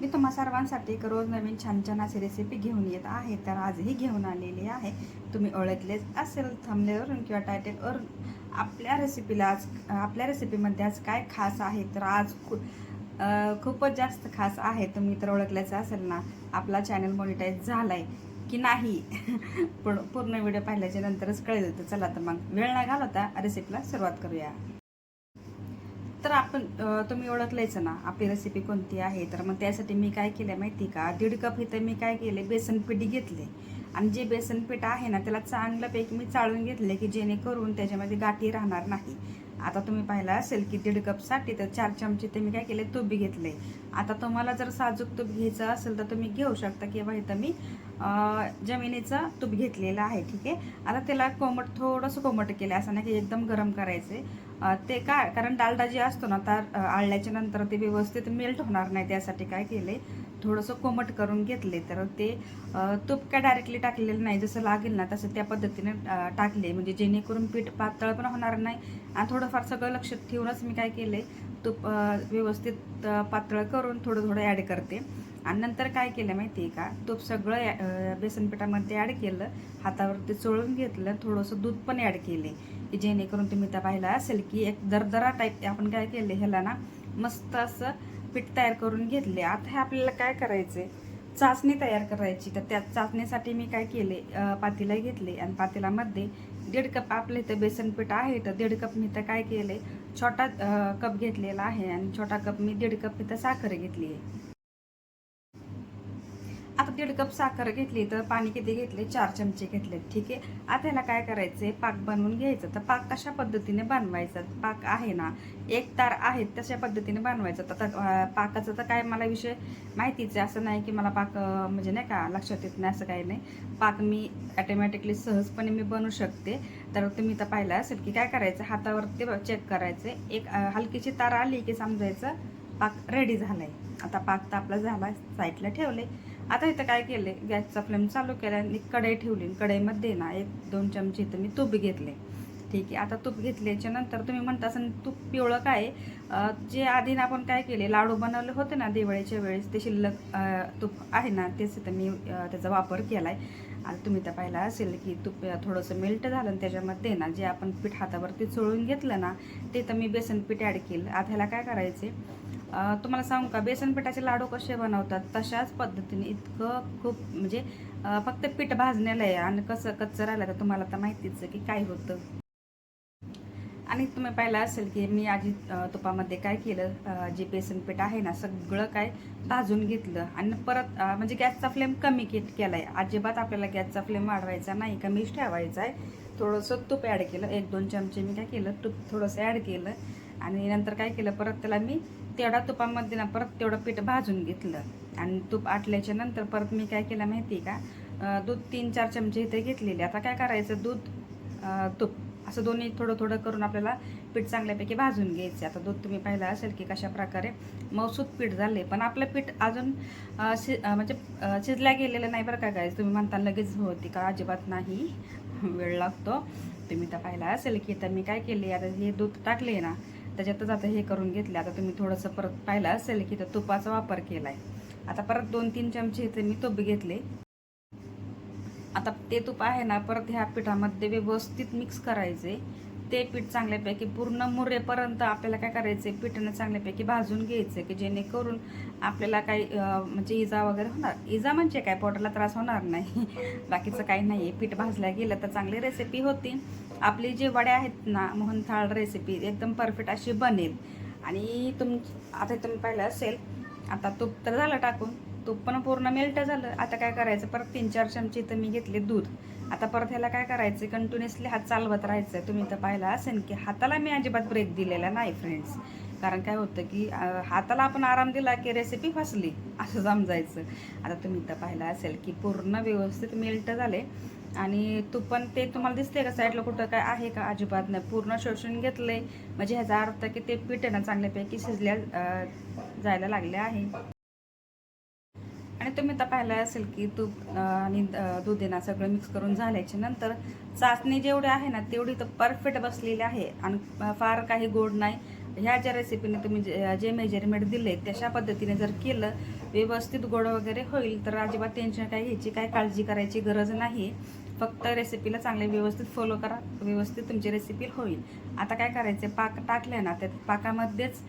मी तुम्हा सर्वांसाठी एक रोज नवीन छान छान अशी रेसिपी घेऊन येत आहे. तर आजही घेऊन आलेली आहे. तुम्ही ओळखलेच असेल थंबनेवरून किंवा टायटेलवरून आपल्या रेसिपीला आज आपल्या रेसिपीमध्ये आज काय खास आहे? तर आज खू खूपच जास्त खास आहे. तुम्ही तर ओळखल्याचं असेल ना आपला चॅनल मॉनिटाईज झाला आहे की नाही? पण पूर्ण व्हिडिओ पाहिल्याच्या नंतरच कळेल. तर चला तर मग वेळ नाही घालवता रेसिपीला सुरुवात करूया. तर आपण तुम्ही ओळखलंयच ना आपली रेसिपी कोणती आहे? तर मग त्यासाठी मी काय केलं माहिती का? दीड कप इथं मी काय केले बेसन पीठ घेतले आणि जे बेसन पीठ आहे ना त्याला चांगल्यापैकी मी चाळून घेतले की जेणेकरून त्याच्यामध्ये गाठी राहणार नाही. आता तुम्ही पाहिला असेल की दीड कपसाठी तर चार चमचे ते मी काय केले तूप घेतले आता तुम्हाला जर साजूक तूप घ्यायचं असेल तर तुम्ही घेऊ शकता किंवा इथं मी जमिनीचं तूप घेतलेलं आहे ठीक आहे? आता त्याला कोमट थोडंसं कोमट केलं असं नाही की एकदम गरम करायचं आहे ते काय कारण डालडा जे असतो ना तर आळल्याच्या नंतर ते व्यवस्थित मेल्ट होणार नाही त्यासाठी काय केले थोडंसं कोमट करून घेतले तर ते तूप काय डायरेक्टली टाकलेलं नाही जसं लागेल ना तसं त्या पद्धतीने टाकले म्हणजे जेणेकरून पीठ पातळ पण होणार नाही. आणि थोडंफार सगळं लक्षात ठेवूनच मी काय केले तूप व्यवस्थित पातळ करून थोडं थोडं ॲड करते. आणि नंतर काय केलं माहिती आहे का तूप सगळं अ, बेसन पिठामध्ये ॲड केलं हातावरती चोळून घेतलं थोडंसं दूध पण ॲड केले की जेणेकरून तुम्ही त्या पाहिला असेल की एक दरदरा टाईप आपण काय केले ह्याला ना मस्त असं पीठ तयार करून घेतले आता हे आपल्याला काय करायचे चाचणी तयार करायची. तर त्या चाचणीसाठी मी काय केले पातेला घेतले आणि पातेलामध्ये दीड कप आपले इथं बेसन पीठ आहे. तर दीड कप मी तर काय केले छोटा कप घेतलेला आहे आणि छोटा कप मी दीड कप इथं साखर घेतली आहे दीड कप साखर घेतली तर पाणी किती घेतले? चार चमचे घेतले. ठीक आहे? आता ह्याला काय करायचंय? पाक बनवून घ्यायचं. तर पाक कशा पद्धतीने बनवायचा? पाक आहे ना? एक तार आहेत तशा पद्धतीने बनवायचं. तर आता पाकाचं तर काय मला विषय माहितीच आहे. असं नाही की मला पाक म्हणजे नाही का लक्षात येत नाही असं काही नाही. पाक मी ॲटोमॅटिकली सहजपणे मी बनवू शकते. तर तुम्ही तर पाहिलं असेल की काय करायचं? हातावरती चेक करायचं. एक हलकीची तार आली की समजायचं पाक रेडी झालाय. आता पाक तर आपला झाला साईडला ठेवले आता इथं काय केले गॅसचा फ्लेम चालू केला आणि कढई ठेवली. कढईमध्ये ना एक दोन चमचे इथं मी तूप घेतले. ठीक आहे. आता तूप घेतल्याच्या नंतर तुम्ही म्हणता असं तूप पिवळं काय जे आधी आपण काय केले लाडू बनवले होते ना दिवाळीच्या वेळेस ते शिल्लक तूप आहे ना तेच इथं मी त्याचा वापर केला आहे आणि तुम्ही तर पाहिला असेल की तूप थोडंसं मेल्ट झालं आणि त्याच्यामध्ये ना जे आपण पीठ हातावरती चोळून घेतलं ना ते तर मी बेसन पीठ ॲड केलं. आता ह्याला काय करायचे तुम्हाला सांगू का बेसन पिठाचे लाडू कसे बनवतात? तशाच पद्धतीने इतकं खूप म्हणजे फक्त पीठ भाजण्याला आहे आणि कसं कच्चं राहिलं तर तुम्हाला तर माहितीच आहे की काय होतं. आणि तुम्ही पाहिलं असेल की मी आधी तुपामध्ये काय केलं जे बेसन पीठ आहे ना सगळं काय भाजून घेतलं आणि परत म्हणजे गॅसचा फ्लेम कमी के केला आहे अजिबात आपल्याला गॅसचा फ्लेम वाढवायचा नाही कमीच ठेवायचा आहे. थोडंसं तूप ॲड केलं एक दोन चमचे मी काय केलं तूप थोडंसं ॲड केलं आणि नंतर काय केलं परत त्याला मी तेवढा तुपामध्ये ना परत तेवढं पीठ भाजून घेतलं. आणि तूप आटल्याच्या नंतर परत मी काय केलं माहिती आहे का दूध तीन चार चमचे इथे घेतलेले. आता काय करायचं? दूध तूप असं दोन्ही थोडं थोडं करून आपल्याला पीठ चांगल्यापैकी भाजून घ्यायचं आता दूध तुम्ही पाहिलं असेल की कशा प्रकारे मौसूद पीठ झाले पण आपलं पीठ अजून शि म्हणजे शिजल्या गेलेलं नाही बरं का काय तुम्ही म्हणता लगेच होती का? अजिबात नाही. वेळ लागतो. तुम्ही तर पाहिलं असेल की तर मी काय केले? आता हे दूध टाकले ना त्याच्यातच आता हे करून घेतले. आता तुम्ही थोडंसं परत पाहिलं असेल की तर तुपाचा वापर केला आहे आता परत दोन तीन चमचे इथे मी तूप घेतले. आता ते तूप आहे ना परत ह्या पिठामध्ये व्यवस्थित मिक्स करायचे. ते पीठ चांगल्यापैकी पूर्ण मुरेपर्यंत आपल्याला काय करायचे पिठानं चांगल्यापैकी भाजून घ्यायचे की जेणेकरून आपल्याला काही म्हणजे इजा वगैरे होणार. इजा म्हणजे काय? पोटाला त्रास होणार नाही. बाकीचं काही नाही आहे पीठ भाजल्या गेलं तर चांगली रेसिपी होती. आपली जे वड्या आहेत ना मोहनथाळ रेसिपी एकदम परफेक्ट अशी बनेल. आणि तुम आता तुम्ही पाहिलं असेल आता तूप तर झालं टाकून. तूप पण पूर्ण मेल्ट झालं. आता काय करायचं? परत तीन चार चमचे तर मी घेतले दूध. आता परत ह्याला काय करायचं? कंटिन्युअसली हात चालवत राहायचं. तुम्ही तर पाहिलं असेल की हाताला मी अजिबात ब्रेक दिलेला नाही फ्रेंड्स कारण काय होतं की हाताला आपण आराम दिला की रेसिपी फसली. असं समजायचं. आता तुम्ही तर पाहिलं असेल की पूर्ण व्यवस्थित मेल्ट झाले. आणि तूप पण ते तुम्हाला दिसते का साईडला कुठं काय आहे का अजिबात नाही? पूर्ण शोषून घेतलंय. म्हणजे ह्याचा अर्थ की ते पीठ आहे ना चांगल्यापैकी शिजल्या जायला लागले आहे. आणि तुम्ही तर पाहिलं असेल की तूप आणि दुधेना सगळं मिक्स करून झाल्याच्यानंतर चाचणी जेवढी आहे ना तेवढी तर परफेक्ट बसलेली आहे आणि फार काही गोड नाही. ह्या ज्या रेसिपीने तुम्ही जे- जे मेजरमेंट दिले तशा पद्धतीने जर केलं व्यवस्थित गोड वगैरे होईल तर अजिबात टेन्शन काय घ्यायची काय काळजी करायची गरज नाही. फक्त रेसिपीला चांगले व्यवस्थित फॉलो करा. व्यवस्थित तुमची रेसिपी होईल. आता काय करायचं पाक टाकले ना त्या पाकामध्येच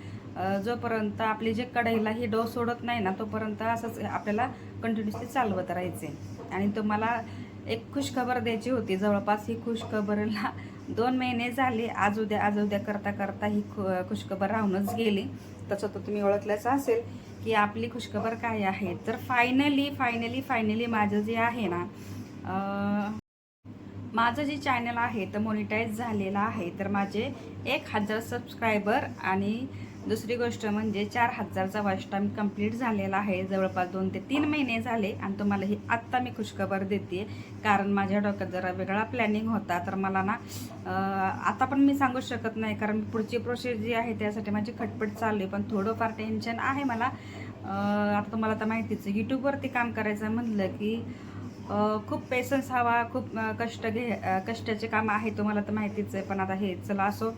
जोपर्यंत आपली जे कढईला ही डो सोडत नाही ना तोपर्यंत असंच आपल्याला कंटिन्युअसली चालवत राहायचे आणि तुम्हाला एक खुशखबर द्यायची होती. जवळपास ही खुशखबरला दोन महिने झाले. आज उद्या आज उद्या करता करता ही खु खुशखबर राहूनच गेली. तसं तर तुम्ही ओळखल्याचं असेल की आपली खुशखबर काय आहे. तर फायनली फायनली फायनली माझं जे आहे ना माझं जे चॅनल आहे तर मोनिटाईज झालेलं आहे. तर माझे एक हजार सबस्क्रायबर आणि दुसरी गोष्ट म्हणजे चार हजारचा वॉच टाईम कंप्लीट झालेला आहे. जवळपास दोन ते तीन महिने झाले आणि तुम्हाला ही आत्ता मी खुशखबर देते. कारण माझ्या डोक्यात जरा वेगळा प्लॅनिंग होता. तर मला ना आता पण मी सांगू शकत नाही. कारण पुढची प्रोसेस जी आहे त्यासाठी माझी खटपट चालू आहे. पण थोडंफार टेन्शन आहे मला. आता तुम्हाला तर माहितीच आहे यूट्यूबवरती काम करायचं म्हणलं की खूप पेशन्स हवा खूप कष्ट घे कष्टाचे काम आहे तुम्हाला तर माहितीच आहे पण आता हे चला असो.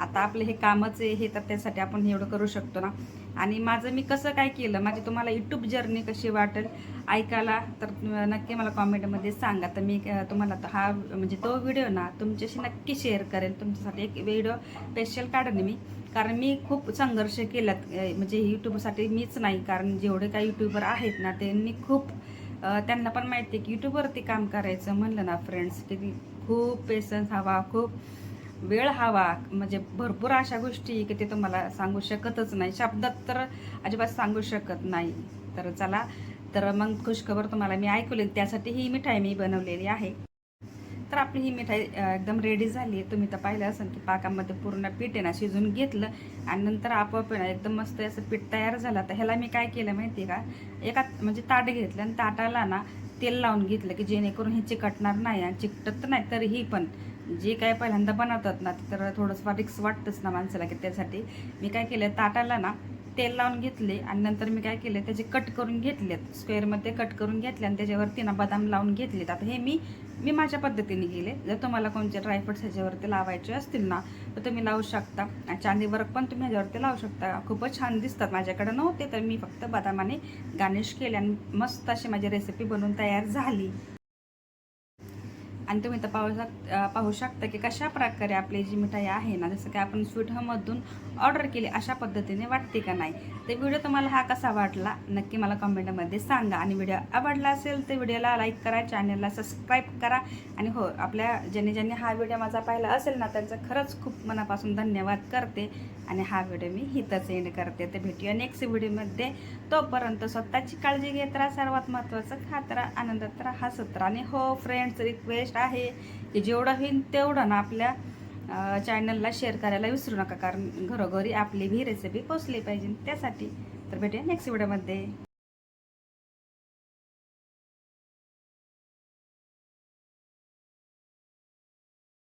आता आपलं हे कामच आहे हे तर त्यासाठी आपण एवढं करू शकतो ना. आणि माझं मी कसं काय केलं माझी तुम्हाला यूट्यूब जर्नी कशी वाटेल ऐकायला तर नक्की मला कॉमेंटमध्ये सांगा. तर मी तुम्हाला तर हा म्हणजे तो व्हिडिओ ना तुमच्याशी नक्की शेअर करेल तुमच्यासाठी एक व्हिडिओ स्पेशल काढेन मी. कारण मी खूप संघर्ष केलात म्हणजे यूट्यूबसाठी मीच नाही. कारण जेवढे काही यूट्यूबर आहेत ना त्यांनी खूप त्यांना पण माहिती आहे की यूट्यूबवरती काम करायचं म्हणलं ना फ्रेंड्स की खूप पेशन्स हवा खूप वेळ हवा. म्हणजे भरपूर अशा गोष्टी की ते तुम्हाला सांगू शकतच नाही. शब्दात तर अजिबात सांगू शकत नाही. तर चला तर मग खुशखबर तुम्हाला मी ऐकवली त्यासाठी ही मिठाई मी बनवलेली आहे. तर आपली ही मिठाई एकदम रेडी झाली आहे. तुम्ही तर पाहिलं असेल की पाकामध्ये पूर्ण पीठ आहे ना शिजून घेतलं. आणि नंतर आपोआप ना एकदम मस्त असं पीठ तयार झालं. तर ह्याला मी काय केलं माहिती आहे का? एका म्हणजे ताट घेतलं आणि ताटाला ना तेल लावून घेतलं की जेणेकरून हे चिकटणार नाही आणि चिकटत तर नाही तरीही पण. जे काय पहिल्यांदा बनवतात ना तर थोडंसं रिक्स वाटतंच ना माणसाला की त्यासाठी. मी काय केलं ताटाला ना तेल लावून घेतले आणि नंतर मी काय केले त्याचे कट करून घेतलेत. स्क्वेअरमध्ये कट करून घेतले आणि त्याच्यावरती ना बदाम लावून घेतलेत. आता हे मी मी माझ्या पद्धतीने गेले जर तुम्हाला कोणते ड्रायफ्रुट्स ह्याच्यावरती लावायचे असतील ना तर तुम्ही लावू शकता. आणि चांदी वर्क पण तुम्ही ह्याच्यावरती लावू शकता. खूपच छान दिसतात. माझ्याकडे नव्हते तर मी फक्त बदामाने गार्निश केले आणि मस्त अशी माझी रेसिपी बनवून तयार झाली. आणि तुम्ही तर पाहू शक पाहू शकता की कशा प्रकारे आपली जी मिठाई आहे ना जसं की आपण स्वीट होममधून ऑर्डर केली अशा पद्धतीने वाटते का नाही? तर व्हिडिओ तुम्हाला हा कसा वाटला नक्की मला कमेंटमध्ये सांगा. आणि व्हिडिओ आवडला असेल तर व्हिडिओला लाईक करा चॅनलला सबस्क्राईब करा. आणि हो आपल्या ज्यांनी ज्यांनी हा व्हिडिओ माझा पाहिला असेल ना त्यांचं खरंच खूप मनापासून धन्यवाद करते. आणि हा व्हिडिओ मी हितच एंड करते. तर भेटूया नेक्स्ट व्हिडिओमध्ये. तोपर्यंत स्वतःची काळजी घेत राहा सर्वात महत्त्वाचं खात राहा आनंदात राहा हसत राहा. आणि हो फ्रेंड्स रिक्वेस्ट आहे की जेवढं होईल तेवढं ना आपल्या चॅनलला शेअर करायला विसरू नका. कारण घरोघरी आपली भी रेसिपी पोचली पाहिजे. त्यासाठी तर भेटूया नेक्स्ट व्हिडिओमध्ये